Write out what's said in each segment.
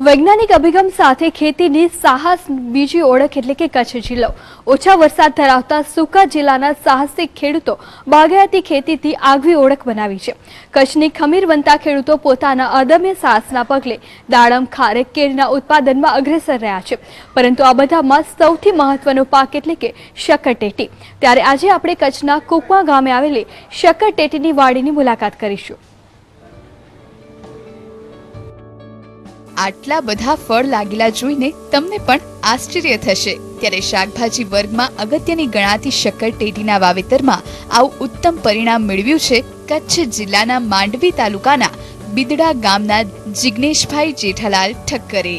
વૈજ્ઞાનિક અભિગમ સાથે ખેતીની સાહસ બીજી ઓળખ એટલે કે કચ્છ જિલ્લો. ઓછા વરસાદ ધરાવતા સુકા જિલ્લાના સાહસિક ખેડૂતો બાગાયતી ખેતીથી આગવી ઓળખ બનાવી છે. કચ્છની ખમીર બનતા ખેડૂતો પોતાના અદમ્ય સાહસના પગલે દાડમ, ખારેક, કેરીના ઉત્પાદનમાં અગ્રેસર રહ્યા છે. પરંતુ આ બધામાં સૌથી મહત્વનો પાક એટલે કે શક્કરટેટી ત્યારે આજે આપણે કચ્છના કુકવા ગામે આવેલી શક્કરટેટીની વાડીની મુલાકાત કરીશું. આટલા બધા ફળ લાગેલા જોઈને તમને પણ આશ્ચર્ય થશે. ત્યારે શાકભાજી વર્ગમાં અગત્યની ગણાતી શક્કરટેટીના વાવેતરમાં આવું ઉત્તમ પરિણામ મેળવ્યું છે કચ્છ જિલ્લાના માંડવી તાલુકાના બિદડા ગામના જિગ્નેશભાઈ જેઠાલાલ ઠક્કરે.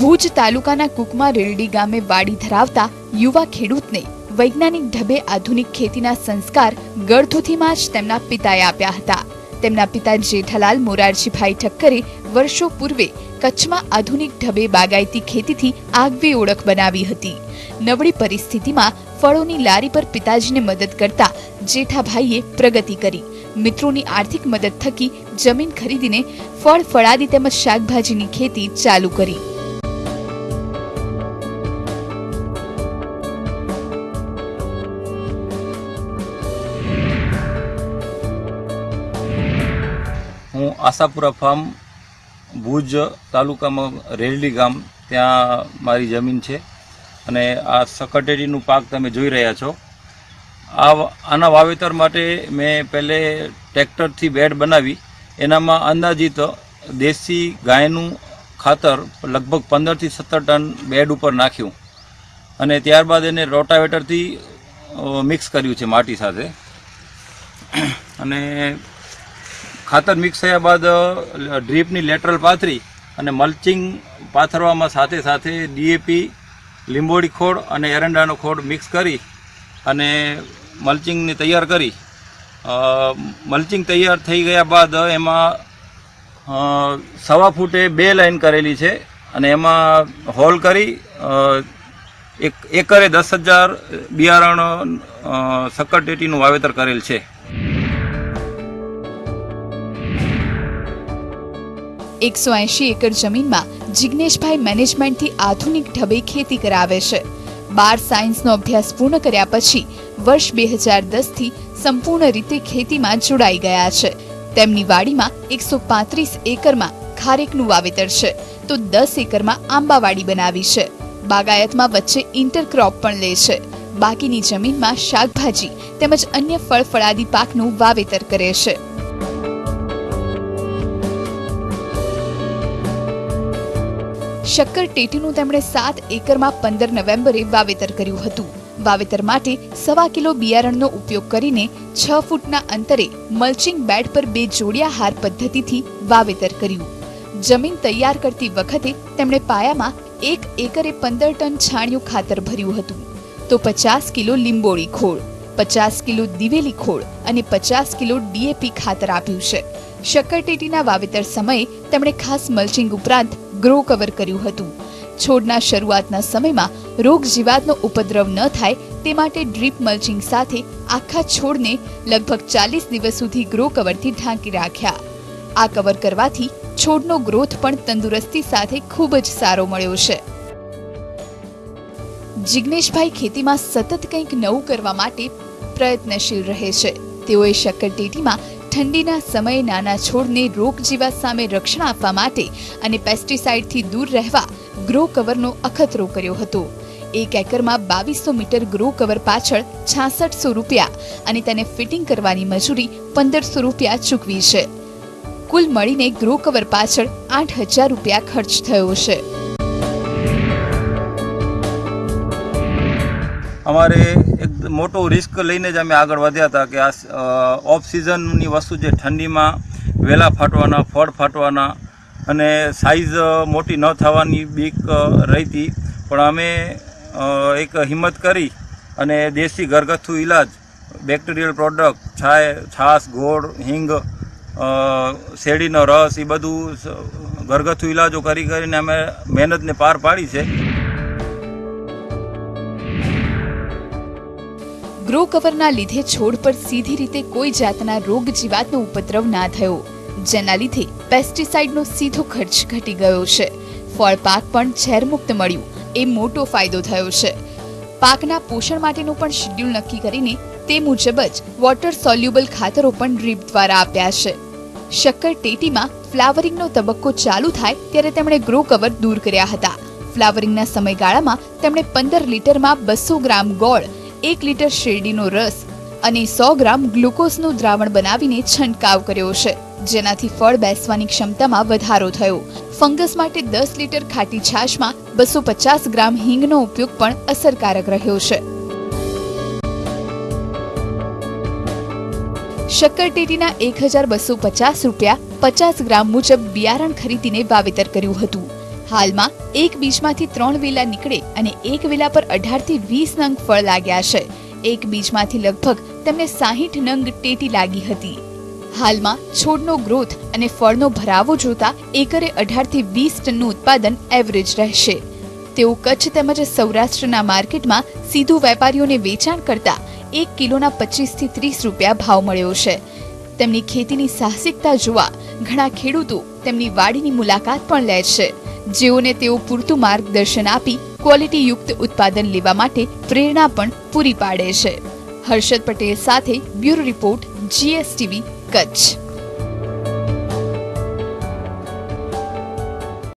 ભુજ તાલુકાના કુકમા રેલડી ગામે વાડી ધરાવતા યુવા ખેડૂતને વૈજ્ઞાનિક ઢબે આધુનિક ખેતીના સંસ્કાર ગળથુથીમાં જ તેમના પિતાએ આપ્યા હતા. તેમના પિતા જેઠાલાલ મોરારજીભાઈ ઠક્કરે વર્ષો પૂર્વે કચ્છમાં આધુનિક ઢબે બાગાયતી ખેતીથી આગવી ઓળખ બનાવી હતી. નબળી પરિસ્થિતિમાં ફળોની લારી પર પિતાજીને મદદ કરતા જેઠાભાઈએ પ્રગતિ કરી. મિત્રોની આર્થિક મદદ થકી જમીન ખરીદીને ફળ, ફળાદી તેમજ શાકભાજીની ખેતી ચાલુ કરી. હું આશાપુરા ફાર્મ ભુજ તાલુકામાં રેલડી ગામ, ત્યાં મારી જમીન છે. અને આ સકટેટીનું પાક તમે જોઈ રહ્યા છો. આ આના વાવેતર માટે મેં પહેલે ટ્રેક્ટરથી બેડ બનાવી. એનામાં અંદાજિત દેશી ગાયનું ખાતર લગભગ પંદરથી સત્તર ટન બેડ ઉપર નાખ્યું. અને ત્યારબાદ એને રોટાવેટરથી મિક્સ કર્યું છે માટી સાથે. અને ખાતર મિક્સ થયા બાદ ડ્રીપની લેટરલ પાથરી અને મલ્ચિંગ પાથરવામાં સાથે સાથે ડીએપી લીંબોડી ખોડ અને એરંડાનો ખોડ મિક્સ કરી અને મલ્ચિંગને તૈયાર કરી. મલ્ચિંગ તૈયાર થઈ ગયા બાદ એમાં સવા ફૂટે બે લાઈન કરેલી છે અને એમાં હોલ કરી એક એકરે દસ હજાર બિયારણ અ, શક્કરટેટીનું વાવેતર કરેલ છે. એકસો એંશી એકર જમીનમાં જિગ્નેશભાઈ મેનેજમેન્ટથી આધુનિક ઢબે ખેતી કરાવે છે. બાર સાયન્સનો અભ્યાસ પૂર્ણ કર્યા પછી વર્ષ બે હજાર દસથી સંપૂર્ણ રીતે ખેતીમાં જોડાઈ ગયા છે. તેમની વાડીમાં એકસો પાંત્રીસ એકરમાં ખારેકનું વાવેતર છે. તો દસ એકરમાં આંબાવાડી બનાવી છે. બાગાયતમાં વચ્ચે ઇન્ટરક્રોપ પણ લે છે. બાકીની જમીનમાં શાકભાજી તેમજ અન્ય ફળ ફળાદી પાકનું વાવેતર કરે છે. શક્કર ટેટીનું તેમણે સાત એકરમાં પંદર નવેમ્બરે વાવેતર કર્યું હતું. વાવેતર માટે સવા કિલો બિયારણનો ઉપયોગ કરીને છ ફૂટના અંતરે મલ્ચિંગ બેડ પર બે જોડિયા હાર પદ્ધતિથી વાવેતર કર્યું. જમીન તૈયાર કરતી વખતે તેમણે પાયામાં એક એકરે પંદર ટન છાણિયું ખાતર ભર્યું હતું. તો પચાસ કિલો લીંબોળી ખોળ, પચાસ કિલો દિવેલી ખોળ અને પચાસ કિલો ડીએપી ખાતર આપ્યું છે. શક્કરટેટીના વાવેતર સમયે તેમણે ખાસ મલ્ચિંગ ઉપરાંત ગ્રો કવર કર્યું હતું. છોડના શરૂઆતના સમયમાં રોગ જીવાતનો ઉપદ્રવ ન થાય તે માટે ડ્રીપ મલ્ચિંગ સાથે આખા છોડને લગભગ ચાલીસ દિવસ સુધી ગ્રો કવરથી ઢાંકી રાખ્યા. આ કવર કરવાથી છોડનો ગ્રોથ પણ તંદુરસ્તી સાથે ખૂબ જ સારો મળ્યો છે. જિગ્નેશભાઈ ખેતીમાં સતત કંઈક નવું કરવા માટે પ્રયત્નશીલ રહે છે. તેઓએ શક્કરટેટીમાં ઠંડીના સમયે નાના છોડને રોગ જીવાત સામે રક્ષણ આપવા માટે અને પેસ્ટિસાઇડથી દૂર રહેવા ગ્રો કવરનો અખતરો કર્યો હતો. એક એકરમાં બાવીસો મીટર ગ્રો કવર પાછળ છાસઠસો રૂપિયા અને તેને ફિટિંગ કરવાની મજૂરી પંદરસો રૂપિયા ચૂકવી છે. કુલ મળીને ગ્રો કવર પાછળ આઠ હજાર રૂપિયા ખર્ચ થયો છે. અમારે એક મોટો રિસ્ક લઈને જ અમે આગળ વધ્યા હતા કે આ ઓફ સિઝનની વસ્તુ જે ઠંડીમાં વેલા ફાટવાના, ફળ ફાટવાના અને સાઇઝ મોટી ન થવાની બીક રહી હતી પણ અમે એક હિંમત કરી અને દેશી ઘરગથ્થુ ઇલાજ બેક્ટેરિયલ પ્રોડક્ટ છાય, છાશ, ગોળ, હિંગ શેરડીનો રસ એ બધું ઘરગથ્થુ ઇલાજો કરી કરીને અમે મહેનતને પાર પાડી છે. ગ્રો કવરના લીધે છોડ પર સીધી રીતે કોઈ જાતના રોગ જીવાતનો ઉપદ્રવ ના થયો, જેના લીધે પેસ્ટિસાઇડનો સીધો ખર્ચ ઘટી ગયો છે. ફળ પાક પણ ઝેરમુક્ત મળ્યું, એ મોટો ફાયદો થયો છે. પાકના પોષણ માટેનું પણ શેડ્યુલ નક્કી કરીને તે મુજબ જ વોટર સોલ્યુબલ ખાતરો પણ ડ્રીપ દ્વારા આપ્યા છે. શક્કર ટેટીમાં ફ્લાવરિંગનો તબક્કો ચાલુ થાય ત્યારે તેમણે ગ્રો કવર દૂર કર્યા હતા. ફ્લાવરિંગના સમયગાળામાં તેમણે પંદર લીટરમાં બસો ગ્રામ ગોળ એક લીટર શેરડીનો રસ અને સો ગ્રામ ગ્લુકોઝનું દ્રાવણ બનાવીને છંટકાવ કર્યો છે, જેનાથી ફળ બેસવાની ક્ષમતામાં વધારો થયો. ફંગસ માટે દસ લીટર ખાટી છાશમાં બસો પચાસ ગ્રામ હિંગનો ઉપયોગ પણ અસરકારક રહ્યો છે. શક્કરટેટીના એક હજાર બસો પચાસ રૂપિયા પચાસ ગ્રામ મુજબ બિયારણ ખરીદીને વાવેતર કર્યું હતું. હાલમાં એક બીજમાંથી ત્રણ વેલા નીકળે અને એક વેલા પર અઢારથી વીસ નંગ ફળ લાગ્યા છે. એક બીજમાંથી લગભગ તેમને સાહીઠ નંગ ટેટી લાગી હતી. હાલમાં છોડનો ગ્રોથ અને ફળનો ભરાવો જોતા એકરે અઢારથી વીસ ટનનું ઉત્પાદન એવરેજ રહેશે. તેઓ કચ્છ તેમજ સૌરાષ્ટ્રના માર્કેટમાં સીધું વેપારીઓને વેચાણ કરતા એક કિલોના પચીસથી ત્રીસ રૂપિયા ભાવ મળ્યો છે. તેમની ખેતીની સાહસિકતા જોવા ઘણા ખેડૂતો તેમની વાડીની મુલાકાત પણ લે છે. જેઓને તેઓ પૂરતું માર્ગદર્શન આપી ક્વોલિટીયુક્ત ઉત્પાદન લેવા માટે પ્રેરણા પણ પૂરી પાડે છે. હર્ષદ પટેલ સાથે બ્યુરો રિપોર્ટ, જીએસટીવી, કચ્છ.